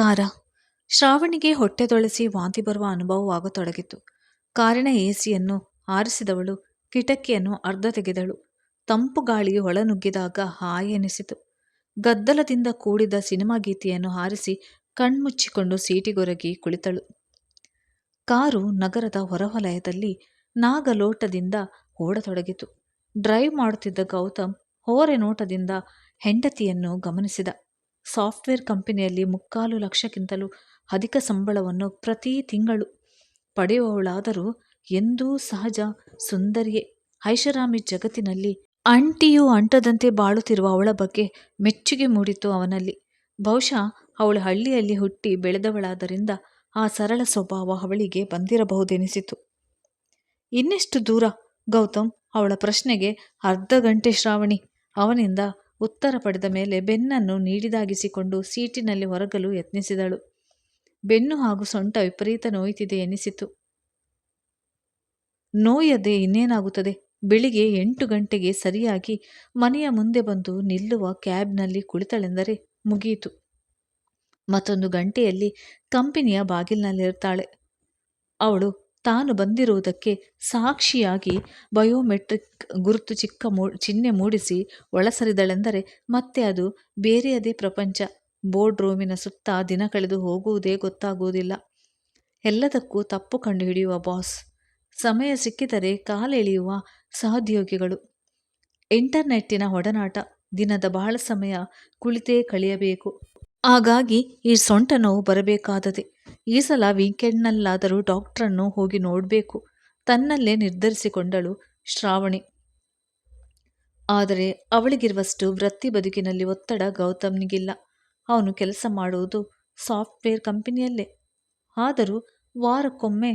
ನಮಸ್ಕಾರ ಶ್ರಾವಣಿಗೆ ಹೊಟ್ಟೆ ತೊಳೆಸಿ ವಾಂತಿ ಬರುವ ಅನುಭವವಾಗತೊಡಗಿತು. ಕಾರಿನ ಎಸಿಯನ್ನು ಆರಿಸಿದವಳು, ಕಿಟಕಿಯನ್ನು ಅರ್ಧ ತೆಗೆದಳು. ತಂಪು ಗಾಳಿ ಒಳನುಗ್ಗಿದಾಗ ಹಾಯೆನಿಸಿತು ಗದ್ದಲದಿಂದ ಕೂಡಿದ ಸಿನಿಮಾ ಗೀತೆಯನ್ನು ಹಾರಿಸಿ ಕಣ್ಮುಚ್ಚಿಕೊಂಡು ಸೀಟಿಗೊರಗಿ ಕುಳಿತಳು. ಕಾರು ನಗರದ ಹೊರವಲಯದಲ್ಲಿ ನಾಗಲೋಟದಿಂದ ಓಡತೊಡಗಿತು. ಡ್ರೈವ್ ಮಾಡುತ್ತಿದ್ದ ಗೌತಮ್ ಹೋರೆ ನೋಟದಿಂದ ಹೆಂಡತಿಯನ್ನು ಗಮನಿಸಿದ. ಸಾಫ್ಟ್ವೇರ್ ಕಂಪನಿಯಲ್ಲಿ ಮುಕ್ಕಾಲು ಲಕ್ಷಕ್ಕಿಂತಲೂ ಅಧಿಕ ಸಂಬಳವನ್ನು ಪ್ರತಿ ತಿಂಗಳು ಪಡೆಯುವವಳಾದರೂ ಎಂದೂ ಸಹಜ ಸುಂದರಿಯೇ. ಐಷಾರಾಮಿ ಜಗತ್ತಿನಲ್ಲಿ ಅಂಟಿಯು ಅಂಟದಂತೆ ಬಾಳುತ್ತಿರುವ ಅವಳ ಬಗ್ಗೆ ಮೆಚ್ಚುಗೆ ಮೂಡಿತು ಅವನಲ್ಲಿ. ಬಹುಶಃ ಅವಳು ಹಳ್ಳಿಯಲ್ಲಿ ಹುಟ್ಟಿ ಬೆಳೆದವಳಾದ್ದರಿಂದ ಆ ಸರಳ ಸ್ವಭಾವ ಅವಳಿಗೆ ಬಂದಿರಬಹುದೆನಿಸಿತು. ಇನ್ನೆಷ್ಟು ದೂರ ಗೌತಮ್ ಅವಳ ಪ್ರಶ್ನೆಗೆ ಅರ್ಧ ಗಂಟೆ ಶ್ರಾವಣಿ. ಅವನಿಂದ ಉತ್ತರ ಪಡೆದ ಮೇಲೆ ಬೆನ್ನನ್ನು ನೀಡಿದಾಗಿಸಿಕೊಂಡು ಸೀಟಿನಲ್ಲಿ ಹೊರಗಲು ಯತ್ನಿಸಿದಳು. ಬೆನ್ನು ಹಾಗೂ ಸೊಂಟ ವಿಪರೀತ ನೋಯುತ್ತಿದೆ ಎನಿಸಿತು. ನೋಯದೆ ಇನ್ನೇನಾಗುತ್ತದೆ? ಬೆಳಿಗ್ಗೆ ಎಂಟು ಗಂಟೆಗೆ ಸರಿಯಾಗಿ ಮನೆಯ ಮುಂದೆ ಬಂದು ನಿಲ್ಲುವ ಕ್ಯಾಬ್ನಲ್ಲಿ ಕುಳಿತಳೆಂದರೆ ಮುಗಿಯಿತು ಮತ್ತೊಂದು ಗಂಟೆಯಲ್ಲಿ ಕಂಪನಿಯ ಬಾಗಿಲಿನಲ್ಲಿರ್ತಾಳೆ ಅವಳು ತಾನು ಬಂದಿರುವುದಕ್ಕೆ ಸಾಕ್ಷಿಯಾಗಿ ಬಯೋಮೆಟ್ರಿಕ್ ಗುರುತು ಚಿಕ್ಕ ಮೂ, ಚಿಹ್ನೆ ಮೂಡಿಸಿ ಒಳಸರಿದಳೆಂದರೆ ಮತ್ತೆ ಅದು ಬೇರೆಯದೇ ಪ್ರಪಂಚ. ಬೋರ್ಡ್ ರೂಮಿನ ಸುತ್ತ ದಿನ ಕಳೆದು ಹೋಗುವುದೇ ಗೊತ್ತಾಗುವುದಿಲ್ಲ. ಎಲ್ಲದಕ್ಕೂ ತಪ್ಪು ಕಂಡುಹಿಡಿಯುವ ಬಾಸ್. ಸಮಯ ಸಿಕ್ಕಿದರೆ ಕಾಲೆಳೆಯುವ ಸಹೋದ್ಯೋಗಿಗಳು. ಇಂಟರ್ನೆಟ್ಟಿನ ಒಡನಾಟ. ದಿನದ ಬಹಳ ಸಮಯ ಕುಳಿತೇ ಕಳೆಯಬೇಕು. ಹಾಗಾಗಿ ಈ ಸೊಂಟ ನೋವು ಬರಬೇಕಾದದೆ. ಈ ಸಲ ವೀಕೆಂಡ್ನಲ್ಲಾದರೂ ಡಾಕ್ಟ್ರನ್ನು ಹೋಗಿ ನೋಡಬೇಕು. ತನ್ನಲ್ಲೇ ನಿರ್ಧರಿಸಿಕೊಂಡಳು ಶ್ರಾವಣಿ. ಆದರೆ ಅವಳಿಗಿರುವಷ್ಟು ವೃತ್ತಿ ಬದುಕಿನಲ್ಲಿ ಒತ್ತಡ ಗೌತಮ್ನಿಗಿಲ್ಲ. ಅವನು ಕೆಲಸ ಮಾಡುವುದು ಸಾಫ್ಟ್ವೇರ್ ಕಂಪನಿಯಲ್ಲೇ. ಆದರೂ ವಾರಕ್ಕೊಮ್ಮೆ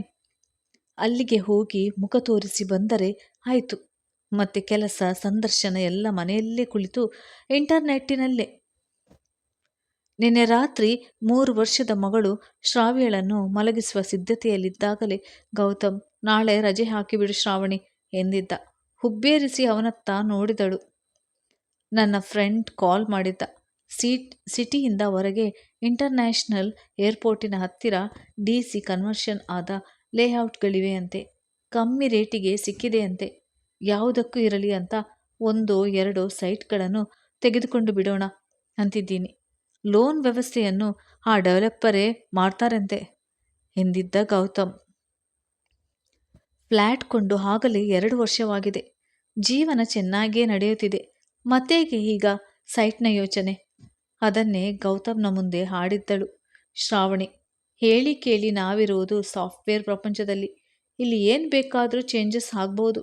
ಅಲ್ಲಿಗೆ ಹೋಗಿ ಮುಖ ತೋರಿಸಿ ಬಂದರೆ ಆಯಿತು. ಮತ್ತೆ ಕೆಲಸ, ಸಂದರ್ಶನ ಎಲ್ಲ ಮನೆಯಲ್ಲೇ ಕುಳಿತು ಇಂಟರ್ನೆಟ್ಟಿನಲ್ಲೇ ನಿನ್ನೆ ರಾತ್ರಿ ಮೂರು ವರ್ಷದ ಮಗಳು ಶ್ರಾವ್ಯಳನ್ನು ಮಲಗಿಸುವ ಸಿದ್ಧತೆಯಲ್ಲಿದ್ದಾಗಲೇ ಗೌತಮ್, ನಾಳೆ ರಜೆ ಹಾಕಿಬಿಡು ಶ್ರಾವಣಿ ಎಂದಿದ್ದ. ಹುಬ್ಬೇರಿಸಿ ಅವನತ್ತ ನೋಡಿದಳು. ನನ್ನ ಫ್ರೆಂಡ್ ಕಾಲ್ ಮಾಡಿದ್ದ. ಸೀಟ್, ಸಿಟಿಯಿಂದ ಹೊರಗೆ ಇಂಟರ್ನ್ಯಾಷನಲ್ ಏರ್ಪೋರ್ಟಿನ ಹತ್ತಿರ ಡಿ ಸಿ ಕನ್ವರ್ಷನ್ ಆದ ಲೇಔಟ್ಗಳಿವೆಯಂತೆ. ಕಮ್ಮಿ ರೇಟಿಗೆ ಸಿಕ್ಕಿದೆಯಂತೆ. ಯಾವುದಕ್ಕೂ ಇರಲಿ ಅಂತ ಒಂದೋ ಎರಡೋ ಸೈಟ್ಗಳನ್ನು ತೆಗೆದುಕೊಂಡು ಬಿಡೋಣ ಅಂತಿದ್ದೀನಿ. ಲೋನ್ ವ್ಯವಸ್ಥೆಯನ್ನು ಆ ಡೆವಲಪರೇ ಮಾಡ್ತಾರಂತೆ, ಎಂದಿದ್ದ ಗೌತಮ್. ಫ್ಲ್ಯಾಟ್ ಕೊಂಡು ಆಗಲೇ ಎರಡು ವರ್ಷವಾಗಿದೆ. ಜೀವನ ಚೆನ್ನಾಗಿಯೇ ನಡೆಯುತ್ತಿದೆ. ಮತ್ತೇಗೆ ಈಗ ಸೈಟ್ನ ಯೋಚನೆ? ಅದನ್ನೇ ಗೌತಮ್ನ ಮುಂದೆ ಹಾಡಿದ್ದಳು ಶ್ರಾವಣಿ. ಹೇಳಿ ಕೇಳಿ ನಾವಿರುವುದು ಸಾಫ್ಟ್ವೇರ್ ಪ್ರಪಂಚದಲ್ಲಿ. ಇಲ್ಲಿ ಏನು ಬೇಕಾದರೂ ಚೇಂಜಸ್ ಆಗ್ಬೋದು.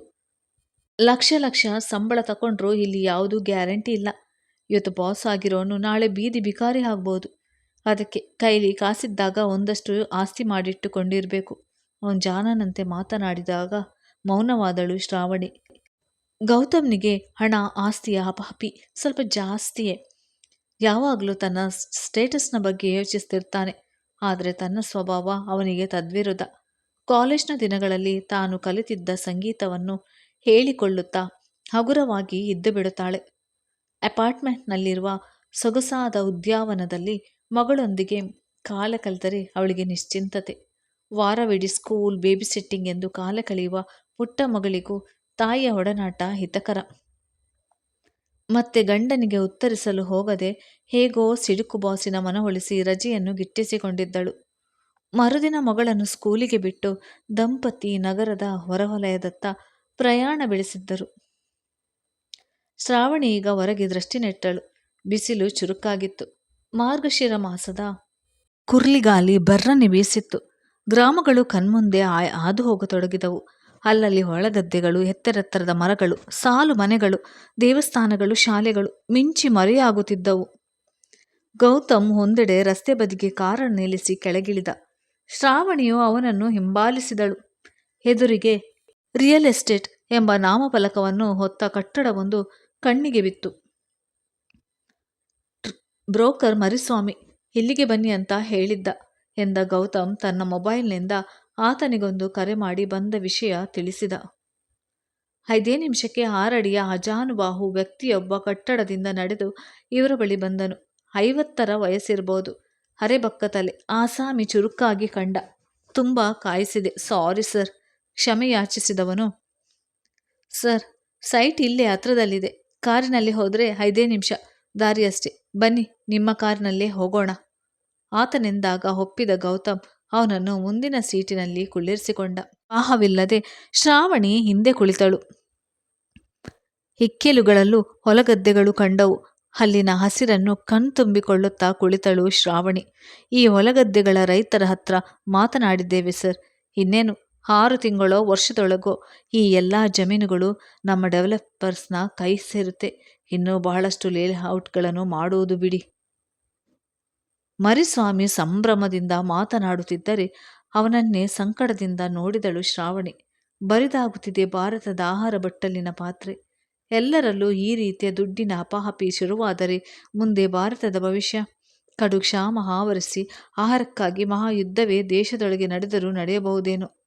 ಲಕ್ಷ ಲಕ್ಷ ಸಂಬಳ ತಗೊಂಡ್ರೂ ಇಲ್ಲಿ ಯಾವುದೂ ಗ್ಯಾರಂಟಿ ಇಲ್ಲ. ಇವತ್ತು ಬಾಸ್ ಆಗಿರೋನು ನಾಳೆ ಬೀದಿ ಬಿಕಾರಿ ಆಗ್ಬೋದು. ಅದಕ್ಕೆ ಕೈಲಿ ಕಾಸಿದ್ದಾಗ ಒಂದಷ್ಟು ಆಸ್ತಿ ಮಾಡಿಟ್ಟುಕೊಂಡಿರಬೇಕು. ಅವನು ಜಾನನಂತೆ ಮಾತನಾಡಿದಾಗ ಮೌನವಾದಳು ಶ್ರಾವಣಿ. ಗೌತಮ್ನಿಗೆ ಹಣ, ಆಸ್ತಿಯ ಹಪಾಪಿ ಸ್ವಲ್ಪ ಜಾಸ್ತಿಯೇ. ಯಾವಾಗಲೂ ತನ್ನ ಸ್ಟೇಟಸ್ನ ಬಗ್ಗೆ ಯೋಚಿಸ್ತಿರ್ತಾನೆ. ಆದರೆ ತನ್ನ ಸ್ವಭಾವ ಅವನಿಗೆ ತದ್ವಿರುದ್ಧ. ಕಾಲೇಜ್ನ ದಿನಗಳಲ್ಲಿ ತಾನು ಕಲಿತಿದ್ದ ಸಂಗೀತವನ್ನು ಹೇಳಿಕೊಳ್ಳುತ್ತಾ ಹಗುರವಾಗಿ ಇದ್ದು ಬಿಡುತ್ತಾಳೆ. ಅಪಾರ್ಟ್ಮೆಂಟ್ನಲ್ಲಿರುವ ಸೊಗಸಾದ ಉದ್ಯಾನವನದಲ್ಲಿ ಮಗಳೊಂದಿಗೆ ಕಾಲ ಕಳೆದರೆ ಅವಳಿಗೆ ನಿಶ್ಚಿಂತತೆ. ವಾರವಿಡೀ ಸ್ಕೂಲ್ ಬೇಬಿಸಿಟ್ಟಿಂಗ್ ಎಂದು ಕಾಲ ಕಳೆಯುವ ಪುಟ್ಟ ಮಗಳಿಗೂ ತಾಯಿಯ ಒಡನಾಟ ಹಿತಕರ. ಮತ್ತೆ ಗಂಡನಿಗೆ ಉತ್ತರಿಸಲು ಹೋಗದೆ ಹೇಗೋ ಸಿಡುಕು ಬಾಸಿನ ಮನವೊಲಿಸಿ ರಜೆಯನ್ನು ಗಿಟ್ಟಿಸಿಕೊಂಡಿದ್ದಳು. ಮರುದಿನ ಮಗಳನ್ನು ಸ್ಕೂಲಿಗೆ ಬಿಟ್ಟು ದಂಪತಿ ನಗರದ ಹೊರವಲಯದತ್ತ ಪ್ರಯಾಣ ಬೆಳೆಸಿದ್ದರು. ಶ್ರಾವಣಿ ಈಗ ಹೊರಗೆ ದೃಷ್ಟಿ ನೆಟ್ಟಳು. ಬಿಸಿಲು ಚುರುಕಾಗಿತ್ತು. ಮಾರ್ಗಶಿರ ಮಾಸದ ಕುರ್ಲಿಗಾಲಿ ಬರ್ರನೆ ಬೀಸಿತ್ತು ಗ್ರಾಮಗಳು ಕಣ್ಮುಂದೆ ಆಯ್ ಹಾದು ಹೋಗತೊಡಗಿದವು. ಅಲ್ಲಲ್ಲಿ ಹೊಳಗದ್ದೆಗಳು, ಎತ್ತರೆತ್ತರದ ಮರಗಳು, ಸಾಲು ಮನೆಗಳು, ದೇವಸ್ಥಾನಗಳು, ಶಾಲೆಗಳು ಮಿಂಚಿ ಮರೆಯಾಗುತ್ತಿದ್ದವು. ಗೌತಮ್ ಒಂದೆಡೆ ರಸ್ತೆ ಬದಿಗೆ ಕಾರನ್ನು ನಿಲ್ಲಿಸಿ ಕೆಳಗಿಳಿದ. ಶ್ರಾವಣಿಯು ಅವನನ್ನು ಹಿಂಬಾಲಿಸಿದಳು. ಎದುರಿಗೆ ರಿಯಲ್ ಎಸ್ಟೇಟ್ ಎಂಬ ನಾಮಫಲಕವನ್ನು ಹೊತ್ತ ಕಟ್ಟಡವೊಂದು ಕಣ್ಣಿಗೆ ಬಿತ್ತು. ಬ್ರೋಕರ್ ಮರಿಸ್ವಾಮಿ, ಇಲ್ಲಿಗೆ ಬನ್ನಿ ಅಂತ ಹೇಳಿದ್ದ ಎಂದ ಗೌತಮ್ ತನ್ನ ಮೊಬೈಲ್ನಿಂದ ಆತನಿಗೊಂದು ಕರೆ ಮಾಡಿ ಬಂದ ವಿಷಯ ತಿಳಿಸಿದ. ಐದೇ ನಿಮಿಷಕ್ಕೆ ಆರಡಿಯ ಅಜಾನುಬಾಹು ವ್ಯಕ್ತಿಯೊಬ್ಬ ಕಟ್ಟಡದಿಂದ ನಡೆದು ಇವರ ಬಳಿ ಬಂದನು. ಐವತ್ತರ ವಯಸ್ಸಿರಬಹುದು ಅರೆಬಕ್ಕ ತಲೆ, ಆಸಾಮಿ ಚುರುಕಾಗಿ ಕಂಡ. ತುಂಬ ಕಾಯಿಸಿದೆ. ಸಾರಿ ಸರ್, ಕ್ಷಮೆಯಾಚಿಸಿದವನು. ಸರ್, ಸೈಟ್ ಇಲ್ಲೇ ಹತ್ರದಲ್ಲಿದೆ. ಕಾರಿನಲ್ಲಿ ಹೋದರೆ ಐದೇ ನಿಮಿಷ. ದಾರಿಯಷ್ಟೇ ಬನ್ನಿ, ನಿಮ್ಮ ಕಾರಿನಲ್ಲೇ ಹೋಗೋಣ. ಆತನೆಂದಾಗ ಒಪ್ಪಿದ ಗೌತಮ್ ಅವನನ್ನು ಮುಂದಿನ ಸೀಟಿನಲ್ಲಿ ಕುಳ್ಳಿರಿಸಿಕೊಂಡ. ಆಹವಿಲ್ಲದೆ ಶ್ರಾವಣಿ ಹಿಂದೆ ಕುಳಿತಳು. ಇಕ್ಕೆಲುಗಳಲ್ಲೂ ಹೊಲಗದ್ದೆಗಳು ಕಂಡವು. ಅಲ್ಲಿನ ಹಸಿರನ್ನು ಕಣ್ತುಂಬಿಕೊಳ್ಳುತ್ತಾ ಕುಳಿತಳು ಶ್ರಾವಣಿ. ಈ ಹೊಲಗದ್ದೆಗಳ ರೈತರ ಹತ್ರ ಮಾತನಾಡಿದ್ದೇವೆ ಸರ್. ಇನ್ನೇನು? ಆರು ತಿಂಗಳೋ ವರ್ಷದೊಳಗೋ ಈ ಎಲ್ಲ ಜಮೀನುಗಳು ನಮ್ಮ ಡೆವಲಪರ್ಸ್ನ ಕೈ ಸೇರುತ್ತೆ. ಇನ್ನೂ ಬಹಳಷ್ಟು ಲೇಔಟ್ಗಳನ್ನು ಮಾಡುವುದು ಬಿಡಿ. ಮರಿಸ್ವಾಮಿ ಸಂಭ್ರಮದಿಂದ ಮಾತನಾಡುತ್ತಿದ್ದರೆ ಅವನನ್ನೇ ಸಂಕಟದಿಂದ ನೋಡಿದಳು ಶ್ರಾವಣಿ. ಬರಿದಾಗುತ್ತಿದೆ ಭಾರತದ ಆಹಾರ ಬಟ್ಟಲಿನ ಪಾತ್ರೆ. ಎಲ್ಲರಲ್ಲೂ ಈ ರೀತಿಯ ದುಡ್ಡಿನ ಅಪಹಪಿ ಶುರುವಾದರೆ ಮುಂದೆ ಭಾರತದ ಭವಿಷ್ಯ. ಕಡು ಕ್ಷಾಮ ಆವರಿಸಿ ಆಹಾರಕ್ಕಾಗಿ ಮಹಾಯುದ್ಧವೇ ದೇಶದೊಳಗೆ ನಡೆದರೂ ನಡೆಯಬಹುದೇನೋ.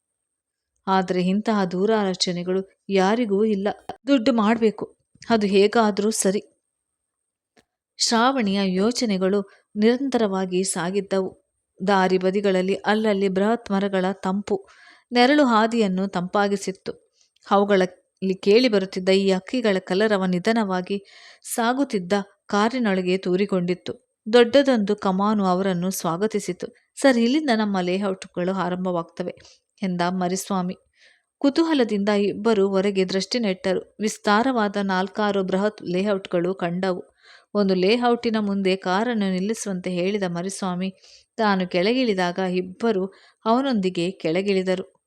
ಆದರೆ ಇಂತಹ ದೂರಾಲೋಚನೆಗಳು ಯಾರಿಗೂ ಇಲ್ಲ. ದುಡ್ಡು ಮಾಡಬೇಕು. ಅದು ಹೇಗಾದರೂ ಸರಿ. ಶ್ರಾವಣಿಯ ಯೋಚನೆಗಳು ನಿರಂತರವಾಗಿ ಸಾಗಿದ್ದವು. ದಾರಿ ಬದಿಗಳಲ್ಲಿ ಅಲ್ಲಲ್ಲಿ ಬೃಹತ್ ಮರಗಳ ತಂಪು. ನೆರಳು ಹಾದಿಯನ್ನು ತಂಪಾಗಿಸಿತ್ತು. ಅವುಗಳಲ್ಲಿ ಕೇಳಿಬರುತ್ತಿದ್ದ ಈ ಹಕ್ಕಿಗಳ ಕಲರವ ನಿಧನವಾಗಿ ಸಾಗುತ್ತಿದ್ದ ಕಾರಿನೊಳಗೆ ತೂರಿಕೊಂಡಿತ್ತು. ದೊಡ್ಡದೊಂದು ಕಮಾನು ಅವರನ್ನು ಸ್ವಾಗತಿಸಿತು. ಸರ್, ಇಲ್ಲಿಂದ ನಮ್ಮ ಲೇಔಟ್ಗಳು ಆರಂಭವಾಗ್ತವೆ. ಎಂದ ಮರಿಸ್ವಾಮಿ. ಕುತೂಹಲದಿಂದ ಇಬ್ಬರು ಹೊರಗೆ ದೃಷ್ಟಿ ನೆಟ್ಟರು. ವಿಸ್ತಾರವಾದ ನಾಲ್ಕಾರು ಬೃಹತ್ ಲೇಔಟ್ಗಳು ಕಂಡವು. ಒಂದು ಲೇಔಟಿನ ಮುಂದೆ ಕಾರನ್ನು ನಿಲ್ಲಿಸುವಂತೆ ಹೇಳಿದ ಮರಿಸ್ವಾಮಿ, ತಾನು ಕೆಳಗಿಳಿದಾಗ ಇಬ್ಬರು ಅವನೊಂದಿಗೆ ಕೆಳಗಿಳಿದರು.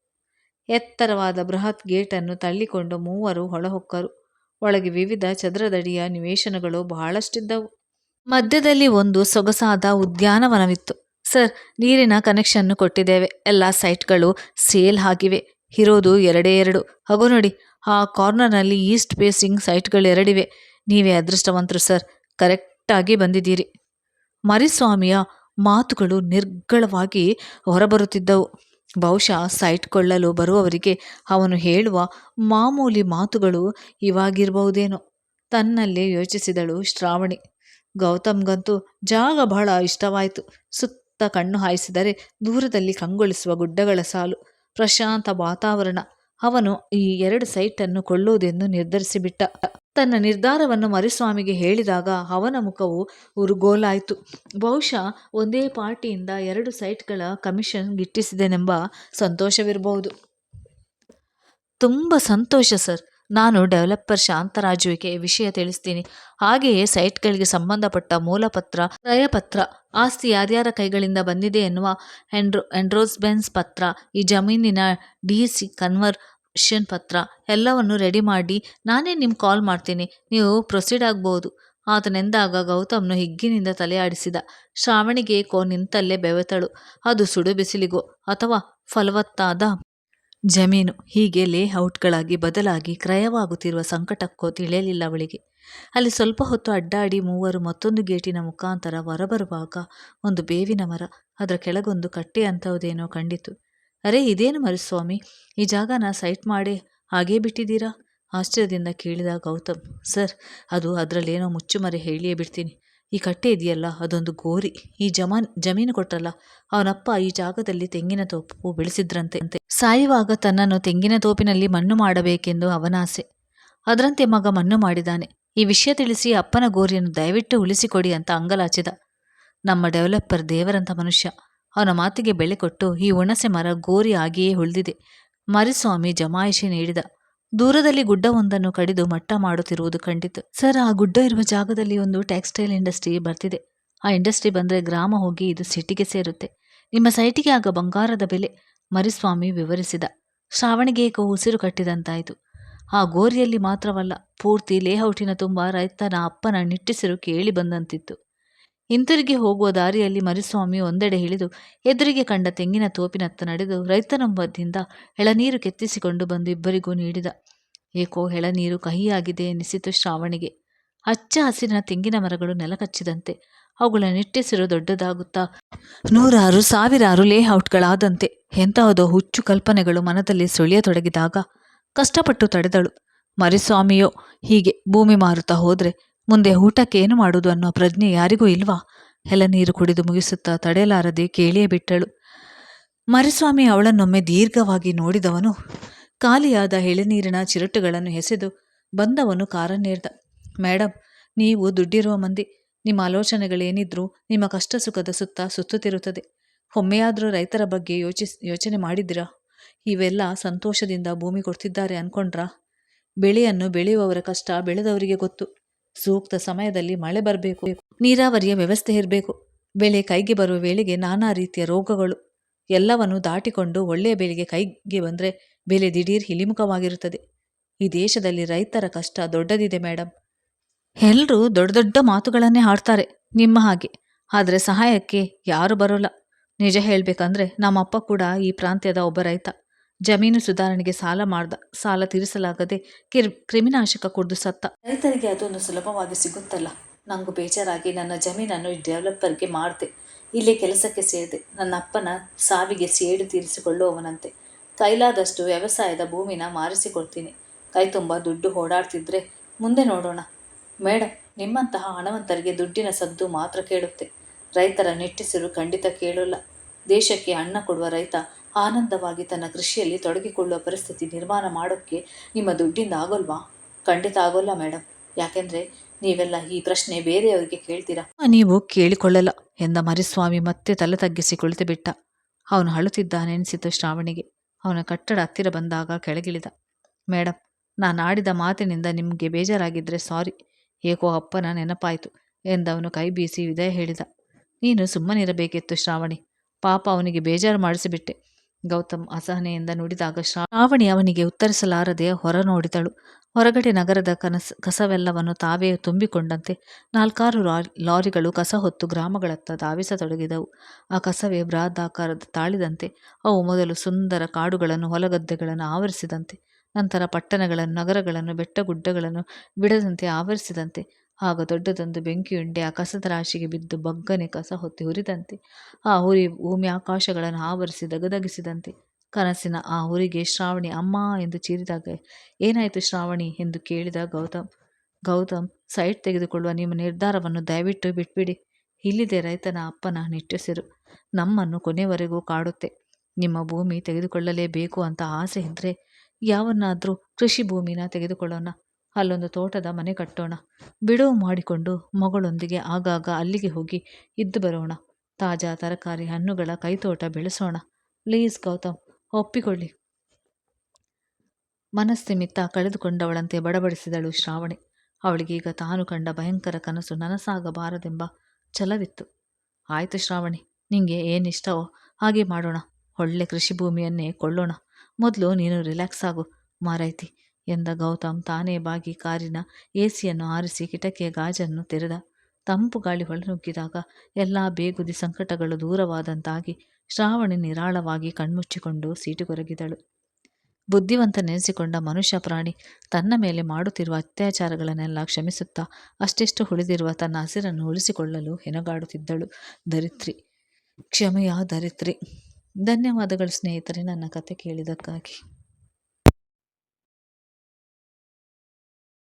ಎತ್ತರವಾದ ಬೃಹತ್ ಗೇಟನ್ನು ತಳ್ಳಿಕೊಂಡು ಮೂವರು ಹೊಳಹೊಕ್ಕರು ಒಳಗೆ ವಿವಿಧ ಚದರದಡಿಯ ನಿವೇಶನಗಳು ಬಹಳಷ್ಟಿದ್ದವು. ಮಧ್ಯದಲ್ಲಿ ಒಂದು ಸೊಗಸಾದ ಉದ್ಯಾನವನವಿತ್ತು. ಸರ್, ನೀರಿನ ಕನೆಕ್ಷನ್ನು ಕೊಟ್ಟಿದ್ದೇವೆ. ಎಲ್ಲ ಸೈಟ್ಗಳು ಸೇಲ್ ಆಗಿವೆ. ಇರೋದು ಎರಡೇ ಎರಡು. ಹಾಗೂ ನೋಡಿ, ಆ ಕಾರ್ನರ್ನಲ್ಲಿ ಈಸ್ಟ್ ಫೇಸಿಂಗ್ ಸೈಟ್ಗಳು ಎರಡಿವೆ. ನೀವೇ ಅದೃಷ್ಟವಂತರು ಸರ್. ಕರೆಕ್ಟಾಗಿ ಬಂದಿದ್ದೀರಿ. ಮರಿಸ್ವಾಮಿಯ ಮಾತುಗಳು ನಿರ್ಗಳವಾಗಿ ಹೊರಬರುತ್ತಿದ್ದವು. ಬಹುಶಃ ಸೈಟ್ ಕೊಳ್ಳಲು ಬರುವವರಿಗೆ ಅವನು ಹೇಳುವ ಮಾಮೂಲಿ ಮಾತುಗಳು ಇವಾಗಿರಬಹುದೇನೋ. ತನ್ನಲ್ಲೇ ಯೋಚಿಸಿದಳು ಶ್ರಾವಣಿ. ಗೌತಮ್ಗಂತೂ ಜಾಗ ಬಹಳ ಇಷ್ಟವಾಯಿತು. ಸುತ್ತ ಕಣ್ಣು ಹಾಯಿಸಿದರೆ ದೂರದಲ್ಲಿ ಕಂಗೊಳಿಸುವ ಗುಡ್ಡಗಳ ಸಾಲು, ಪ್ರಶಾಂತ ವಾತಾವರಣ. ಅವನು ಈ ಎರಡು ಸೈಟನ್ನು ಕೊಳ್ಳುವುದೆಂದು ನಿರ್ಧರಿಸಿಬಿಟ್ಟ. ತನ್ನ ನಿರ್ಧಾರವನ್ನು ಮರಿಸ್ವಾಮಿಗೆ ಹೇಳಿದಾಗ ಅವನ ಮುಖವು ಉರುಗೋಲಾಯಿತು. ಬಹುಶಃ ಒಂದೇ ಪಾರ್ಟಿಯಿಂದ ಎರಡು ಸೈಟ್ಗಳ ಕಮಿಷನ್ ಗಿಟ್ಟಿಸಿದೆನೆಂಬ ಸಂತೋಷವಿರಬಹುದು. ತುಂಬ ಸಂತೋಷ ಸರ್. ನಾನು ಡೆವಲಪರ್ ಶಾಂತರಾಜುವಿಗೆ ವಿಷಯ ತಿಳಿಸ್ತೀನಿ. ಹಾಗೆಯೇ ಸೈಟ್ಗಳಿಗೆ ಸಂಬಂಧಪಟ್ಟ ಮೂಲಪತ್ರ, ಕ್ರಯಪತ್ರ, ಆಸ್ತಿ ಯಾರ್ಯಾರ ಕೈಗಳಿಂದ ಬಂದಿದೆ ಎನ್ನುವ ಎಂಡ್ರೋ, ಎಂಡ್ರೋಸ್ಬೆನ್ಸ್ ಪತ್ರ, ಈ ಜಮೀನಿನ ಡಿ ಸಿ ಕನ್ವರ್ಷನ್ ಪತ್ರ ಎಲ್ಲವನ್ನು ರೆಡಿ ಮಾಡಿ ನಾನೇ ನಿಮ್ಗೆ ಕಾಲ್ ಮಾಡ್ತೀನಿ. ನೀವು ಪ್ರೊಸೀಡ್ ಆಗ್ಬೋದು. ಆತನೆಂದಾಗ ಗೌತಮ್ನು ಹಿಗ್ಗಿನಿಂದ ತಲೆಯಾಡಿಸಿದ ಶ್ರಾವಣಿಗೆ ಕೋ ನಿಂತಲ್ಲೇ ಬೆವೆತಳು. ಅದು ಸುಡು ಬಿಸಿಲಿಗೋ ಅಥವಾ ಫಲವತ್ತಾದ ಜಮೀನು ಹೀಗೆ ಲೇಔಟ್ಗಳಾಗಿ ಬದಲಾಗಿ ಕ್ರಯವಾಗುತ್ತಿರುವ ಸಂಕಟಕ್ಕೋ ತಿಳಿಯಲಿಲ್ಲ ಅವಳಿಗೆ. ಅಲ್ಲಿ ಸ್ವಲ್ಪ ಹೊತ್ತು ಅಡ್ಡಾಡಿ ಮೂವರು ಮತ್ತೊಂದು ಗೇಟಿನ ಮುಖಾಂತರ ಹೊರಬರುವಾಗ ಒಂದು ಬೇವಿನ ಮರ, ಅದರ ಕೆಳಗೊಂದು ಕಟ್ಟೆ ಅಂತಹುದೇನೋ ಕಂಡಿತು. ಅರೆ, ಇದೇನು ಮರುಸ್ವಾಮಿ ಈ ಜಾಗನ ಸೈಟ್ ಮಾಡಿ ಹಾಗೇ ಬಿಟ್ಟಿದ್ದೀರಾ? ಆಶ್ಚರ್ಯದಿಂದ ಕೇಳಿದ ಗೌತಮ್, ಸರ್, ಅದು ಅದರಲ್ಲೇನೋ ಮುಚ್ಚುಮರೆ ಹೇಳಿಯೇ ಬಿಡ್ತೀನಿ. ಈ ಕಟ್ಟೆ ಇದೆಯಲ್ಲ, ಅದೊಂದು ಗೋರಿ. ಈ ಜಮಾನ್, ಜಮೀನು ಕೊಟ್ಟಲ್ಲ ಅವನಪ್ಪ ಈ ಜಾಗದಲ್ಲಿ ತೆಂಗಿನ ತೋಪು ಬೆಳೆಸಿದ್ರಂತೆ. ಅಂತೆ ಸಾಯುವಾಗ ತನ್ನನ್ನು ತೆಂಗಿನ ತೋಪಿನಲ್ಲಿ ಮಣ್ಣು ಮಾಡಬೇಕೆಂದು ಅವನಾಸೆ ಅದರಂತೆ ಮಗ ಮಣ್ಣು ಮಾಡಿದ್ದಾನೆ. ಈ ವಿಷಯ ತಿಳಿಸಿ ಅಪ್ಪನ ಗೋರಿಯನ್ನು ದಯವಿಟ್ಟು ಉಳಿಸಿಕೊಡಿ ಅಂತ ಅಂಗಲಾಚಿದ. ನಮ್ಮ ಡೆವಲಪರ್ ದೇವರಂತ ಮನುಷ್ಯ. ಅವನ ಮಾತಿಗೆ ಬೆಳೆ ಕೊಟ್ಟು ಈ ಹುಣಸೆ ಮರ ಗೋರಿ ಆಗಿಯೇ ಉಳಿದಿದೆ. ಮರಿಸ್ವಾಮಿ ಜಮಾಯಿಷಿ ನೀಡಿದ. ದೂರದಲ್ಲಿ ಗುಡ್ಡವೊಂದನ್ನು ಕಡಿದು ಮಟ್ಟ ಮಾಡುತ್ತಿರುವುದು ಕಂಡಿತು. ಸರ್, ಆ ಗುಡ್ಡ ಇರುವ ಜಾಗದಲ್ಲಿ ಒಂದು ಟೆಕ್ಸ್ಟೈಲ್ ಇಂಡಸ್ಟ್ರಿ ಬರ್ತಿದೆ. ಆ ಇಂಡಸ್ಟ್ರಿ ಬಂದರೆ ಗ್ರಾಮ ಹೋಗಿ ಇದು ಸಿಟಿಗೆ ಸೇರುತ್ತೆ. ನಿಮ್ಮ ಸೈಟಿಗೆ ಆಗ ಬಂಗಾರದ ಬೆಲೆ, ಮರಿಸ್ವಾಮಿ ವಿವರಿಸಿದ. ಶ್ರಾವಣಿಗೆ ಉಸಿರು ಕಟ್ಟಿದಂತಾಯಿತು. ಆ ಗೋರಿಯಲ್ಲಿ ಮಾತ್ರವಲ್ಲ, ಪೂರ್ತಿ ಲೇಔಟಿನ ತುಂಬ ರೈತನ ಅಪ್ಪನ ನಿಟ್ಟಿಸಿರು ಕೇಳಿ ಬಂದಂತಿತ್ತು. ಹಿಂತಿರುಗಿ ಹೋಗುವ ದಾರಿಯಲ್ಲಿ ಮರಿಸ್ವಾಮಿ ಒಂದೆಡೆ ಇಳಿದು ಎದುರಿಗೆ ಕಂಡ ತೆಂಗಿನ ತೋಪಿನತ್ತ ನಡೆದು ರೈತನೊಬ್ಬದಿಂದ ಎಳನೀರು ಕೆತ್ತಿಸಿಕೊಂಡು ಬಂದು ಇಬ್ಬರಿಗೂ ನೀಡಿದ. ಏಕೋ ಎಳನೀರು ಕಹಿಯಾಗಿದೆ ಎನಿಸಿತು ಶ್ರಾವಣಿಗೆ. ಹಚ್ಚ ಹಸಿರಿನ ತೆಂಗಿನ ಮರಗಳು ನೆಲಕಚ್ಚಿದಂತೆ. ಅವುಗಳ ನಿಟ್ಟಿಸಿರು ದೊಡ್ಡದಾಗುತ್ತಾ ನೂರಾರು ಸಾವಿರಾರು ಲೇಔಟ್ಗಳಾದಂತೆ. ಎಂತಹದೋ ಹುಚ್ಚು ಕಲ್ಪನೆಗಳು ಮನದಲ್ಲಿ ಸುಳಿಯತೊಡಗಿದಾಗ ಕಷ್ಟಪಟ್ಟು ತಡೆದಳು. ಮರಿಸ್ವಾಮಿಯೋ ಹೀಗೆ ಭೂಮಿ ಮಾರುತ್ತಾ ಹೋದ್ರೆ ಮುಂದೆ ಊಟಕ್ಕೆ ಏನು ಮಾಡುವುದು ಅನ್ನೋ ಪ್ರಜ್ಞೆ ಯಾರಿಗೂ ಇಲ್ವಾ? ಎಳನೀರು ಕುಡಿದು ಮುಗಿಸುತ್ತಾ ತಡೆಯಲಾರದೆ ಕೇಳಿಯೇ ಬಿಟ್ಟಳು. ಮರಿಸ್ವಾಮಿ ಅವಳನ್ನೊಮ್ಮೆ ದೀರ್ಘವಾಗಿ ನೋಡಿದವನು ಖಾಲಿಯಾದ ಎಳೆನೀರಿನ ಚಿರಟುಗಳನ್ನು ಎಸೆದು ಬಂದವನು ಕಾರನ್ನೇರ್ದ. ಮೇಡಮ್ ನೀವು ದುಡ್ಡಿರುವ ಮಂದಿ. ನಿಮ್ಮ ಆಲೋಚನೆಗಳೇನಿದ್ರೂ ನಿಮ್ಮ ಕಷ್ಟ ಸುಖದ ಸುತ್ತ ಸುತ್ತುತ್ತಿರುತ್ತದೆ. ಒಮ್ಮೆಯಾದರೂ ರೈತರ ಬಗ್ಗೆ ಯೋಚಿಸ್, ಯೋಚನೆ ಮಾಡಿದ್ದೀರಾ? ಇವೆಲ್ಲ ಸಂತೋಷದಿಂದ ಭೂಮಿ ಕೊಡ್ತಿದ್ದಾರೆ ಅನ್ಕೊಂಡ್ರಾ? ಬೆಳೆಯನ್ನು ಬೆಳೆಯುವವರ ಕಷ್ಟ ಬೆಳೆದವರಿಗೆ ಗೊತ್ತು. ಸೂಕ್ತ ಸಮಯದಲ್ಲಿ ಮಳೆ ಬರಬೇಕು. ನೀರಾವರಿಯ ವ್ಯವಸ್ಥೆ ಇರಬೇಕು. ಬೆಳೆ ಕೈಗೆ ಬರುವ ವೇಳೆಗೆ ನಾನಾ ರೀತಿಯ ರೋಗಗಳು ಎಲ್ಲವನ್ನು ದಾಟಿಕೊಂಡು ಒಳ್ಳೆಯ ಬೆಳೆಗೆ ಕೈಗೆ ಬಂದರೆ ಬೆಲೆ ದಿಢೀರ್ ಇಳಿಮುಖವಾಗಿರುತ್ತದೆ ಈ ದೇಶದಲ್ಲಿ ರೈತರ ಕಷ್ಟ ದೊಡ್ಡದಿದೆ ಮೇಡಮ್ ಎಲ್ಲರೂ ದೊಡ್ಡ ದೊಡ್ಡ ಮಾತುಗಳನ್ನೇ ಆಡ್ತಾರೆ ನಿಮ್ಮ ಹಾಗೆ. ಆದರೆ ಸಹಾಯಕ್ಕೆ ಯಾರು ಬರೋಲ್ಲ. ನಿಜ ಹೇಳಬೇಕಂದ್ರೆ ನಮ್ಮಪ್ಪ ಕೂಡ ಈ ಪ್ರಾಂತ್ಯದ ಒಬ್ಬ ರೈತ. ಜಮೀನು ಸುಧಾರಣೆಗೆ ಸಾಲ ಮಾಡ್ದ, ಸಾಲ ತೀರಿಸಲಾಗದೆ ಕಿರ್, ಕ್ರಿಮಿನಾಶಕ ಕುಡಿದು ಸತ್ತ. ರೈತರಿಗೆ ಅದೊಂದು ಸುಲಭವಾಗಿ ಸಿಗುತ್ತಲ್ಲ. ನಂಗೂ ಬೇಜಾರಾಗಿ ನನ್ನ ಜಮೀನನ್ನು ಡೆವಲಪರ್ಗೆ ಮಾಡಿದೆ. ಇಲ್ಲಿ ಕೆಲಸಕ್ಕೆ ಸೇರಿದೆ. ನನ್ನ ಅಪ್ಪನ ಸಾವಿಗೆ ಸೇಡು ತೀರಿಸಿಕೊಳ್ಳುವವನಂತೆ. ಕೈಲಾದಷ್ಟು ವ್ಯವಸಾಯದ ಭೂಮಿನ ಮಾರಿಸಿಕೊಡ್ತೀನಿ. ಕೈ ತುಂಬ ದುಡ್ಡು ಓಡಾಡ್ತಿದ್ರೆ ಮುಂದೆ ನೋಡೋಣ. ಮೇಡಮ್ ನಿಮ್ಮಂತಹ ಹಣವಂತರಿಗೆ ದುಡ್ಡಿನ ಸದ್ದು ಮಾತ್ರ ಕೇಳುತ್ತೆ. ರೈತರ ನಿಟ್ಟಿಸಿರು ಖಂಡಿತ ಕೇಳೋಲ್ಲ. ದೇಶಕ್ಕೆ ಅನ್ನ ಕೊಡುವ ರೈತ ಆನಂದವಾಗಿ ತನ್ನ ಕೃಷಿಯಲ್ಲಿ ತೊಡಗಿಕೊಳ್ಳುವ ಪರಿಸ್ಥಿತಿ ನಿರ್ಮಾಣ ಮಾಡೋಕ್ಕೆ ನಿಮ್ಮ ದುಡ್ಡಿಂದ ಆಗೋಲ್ವಾ? ಖಂಡಿತ ಆಗೋಲ್ಲ ಮೇಡಮ್ ಯಾಕೆಂದರೆ ನೀವೆಲ್ಲ ಈ ಪ್ರಶ್ನೆ ಬೇರೆಯವರಿಗೆ ಕೇಳ್ತೀರಾ? ನೀವು ಕೇಳಿಕೊಳ್ಳಲ್ಲ ಎಂದ ಮರಿಸ್ವಾಮಿ ಮತ್ತೆ ತಲೆ ತಗ್ಗಿಸಿ ಕುಳಿತು ಬಿಟ್ಟ ಅವನು ಅಳುತ್ತಿದ್ದಾನೆನಿಸಿತು ಶ್ರಾವಣಿಗೆ. ಅವನ ಕಟ್ಟಡ ಹತ್ತಿರ ಬಂದಾಗ ಕೆಳಗಿಳಿದ. ಮೇಡಮ್ ನಾನು ಆಡಿದ ಮಾತಿನಿಂದ ನಿಮಗೆ ಬೇಜಾರಾಗಿದ್ದರೆ ಸಾರಿ. ಏಕೋ ಅಪ್ಪನ ನೆನಪಾಯಿತು ಎಂದವನು ಕೈ ಬೀಸಿ ವಿದಯ ಹೇಳಿದ. ನೀನು ಸುಮ್ಮನಿರಬೇಕಿತ್ತು ಶ್ರಾವಣಿ. ಪಾಪ ಅವನಿಗೆ ಬೇಜಾರು ಮಾಡಿಸಿಬಿಟ್ಟೆ. ಗೌತಮ್ ಅಸಹನೆಯಿಂದ ನುಡಿದಾಗ ಶ್ರಾವಣಿ ಅವನಿಗೆ ಉತ್ತರಿಸಲಾರದೆ ಹೊರ ನೋಡಿದಳು. ಹೊರಗಡೆ ನಗರದ ಕನಸ, ಕಸವೆಲ್ಲವನ್ನು ತಾವೇ ತುಂಬಿಕೊಂಡಂತೆ ನಾಲ್ಕಾರು ಲಾರಿ, ಲಾರಿಗಳು ಕಸ ಹೊತ್ತು ಗ್ರಾಮಗಳತ್ತ ಧಾವಿಸತೊಡಗಿದವು. ಆ ಕಸವೇ ಬೃಹದಾಕಾರದ ತಾಳಿದಂತೆ, ಅವು ಮೊದಲು ಸುಂದರ ಕಾಡುಗಳನ್ನು, ಹೊಲಗದ್ದೆಗಳನ್ನು ಆವರಿಸಿದಂತೆ, ನಂತರ ಪಟ್ಟಣಗಳನ್ನು, ನಗರಗಳನ್ನು, ಬೆಟ್ಟಗುಡ್ಡಗಳನ್ನು ಬಿಡದಂತೆ ಆವರಿಸಿದಂತೆ ಆಗ ದೊಡ್ಡದೊಂದು ಬೆಂಕಿಯುಂಡೆ ಆ ಕಸದ ರಾಶಿಗೆ ಬಿದ್ದು ಬಗ್ಗನೆ ಕಸ ಹೊತ್ತಿ ಹುರಿದಂತೆ. ಆ ಹುರಿ ಭೂಮಿ ಆಕಾಶಗಳನ್ನು ಆವರಿಸಿ ದಗದಗಿಸಿದಂತೆ ಕನಸಿನ ಆ ಹುರಿಗೆ, ಶ್ರಾವಣಿ ಅಮ್ಮ ಎಂದು ಚೀರಿದಾಗ, ಏನಾಯಿತು ಶ್ರಾವಣಿ ಎಂದು ಕೇಳಿದ ಗೌತಮ್. ಗೌತಮ್, ಸೈಟ್ ತೆಗೆದುಕೊಳ್ಳುವ ನಿಮ್ಮ ನಿರ್ಧಾರವನ್ನು ದಯವಿಟ್ಟು ಬಿಟ್ಬಿಡಿ. ಇಲ್ಲಿದೆ ರೈತನ ಅಪ್ಪನ ನಿಟ್ಟುಸಿರು. ನಮ್ಮನ್ನು ಕೊನೆವರೆಗೂ ಕಾಡುತ್ತೆ. ನಿಮ್ಮ ಭೂಮಿ ತೆಗೆದುಕೊಳ್ಳಲೇಬೇಕು ಅಂತ ಆಸೆ ಇದ್ದರೆ ಯಾವನ್ನಾದರೂ ಕೃಷಿ ಭೂಮಿನ ತೆಗೆದುಕೊಳ್ಳೋಣ. ಅಲ್ಲೊಂದು ತೋಟದ ಮನೆ ಕಟ್ಟೋಣ. ಬಿಡುವು ಮಾಡಿಕೊಂಡು ಮಗಳೊಂದಿಗೆ ಆಗಾಗ ಅಲ್ಲಿಗೆ ಹೋಗಿ ಇದ್ದು ಬರೋಣ. ತಾಜಾ ತರಕಾರಿ ಹಣ್ಣುಗಳ ಕೈತೋಟ ಬೆಳೆಸೋಣ. ಪ್ಲೀಸ್ ಗೌತಮ್, ಒಪ್ಪಿಕೊಳ್ಳಿ. ಮನಸ್ಸಿಮಿತ್ತ ಕಳೆದುಕೊಂಡವಳಂತೆ ಬಡಬಡಿಸಿದಳು ಶ್ರಾವಣಿ. ಅವಳಿಗೀಗ ತಾನು ಕಂಡ ಭಯಂಕರ ಕನಸು ನನಸಾಗಬಾರದೆಂಬ ಛಲವಿತ್ತು. ಆಯಿತು ಶ್ರಾವಣಿ, ನಿಂಗೆ ಏನಿಷ್ಟವೋ ಹಾಗೆ ಮಾಡೋಣ. ಒಳ್ಳೆ ಕೃಷಿ ಭೂಮಿಯನ್ನೇ ಕೊಳ್ಳೋಣ. ಮೊದಲು ನೀನು ರಿಲ್ಯಾಕ್ಸ್ ಆಗು, ಮಾರೈತಿ. ಎಂದ ಗೌತಮ್ ತಾನೇ ಬಾಗಿ ಕಾರಿನ ಎಸಿಯನ್ನು ಆರಿಸಿ ಕಿಟಕಿಯ ಗಾಜನ್ನು ತೆರೆದ. ತಂಪು ಗಾಳಿ ಹೊಳನುಗ್ಗಿದಾಗ ಎಲ್ಲ ಬೇಗುದಿ ಸಂಕಟಗಳು ದೂರವಾದಂತಾಗಿ ಶ್ರಾವಣಿ ನಿರಾಳವಾಗಿ ಕಣ್ಮುಚ್ಚಿಕೊಂಡು ಸೀಟುಗೊರಗಿದಳು. ಬುದ್ಧಿವಂತ ನೆನೆಸಿಕೊಂಡ ಮನುಷ್ಯ ಪ್ರಾಣಿ ತನ್ನ ಮೇಲೆ ಮಾಡುತ್ತಿರುವ ಅತ್ಯಾಚಾರಗಳನ್ನೆಲ್ಲ ಕ್ಷಮಿಸುತ್ತಾ ಅಷ್ಟೆಷ್ಟು ಉಳಿದಿರುವ ತನ್ನ ಹಸಿರನ್ನು ಉಳಿಸಿಕೊಳ್ಳಲು ಹೆಣಗಾಡುತ್ತಿದ್ದಳು. ದರಿತ್ರಿ ಕ್ಷಮೆಯ ದರಿತ್ರಿ ಧನ್ಯವಾದಗಳು ಸ್ನೇಹಿತರೆ ನನ್ನ ಕತೆ ಕೇಳಿದ್ದಕ್ಕಾಗಿ.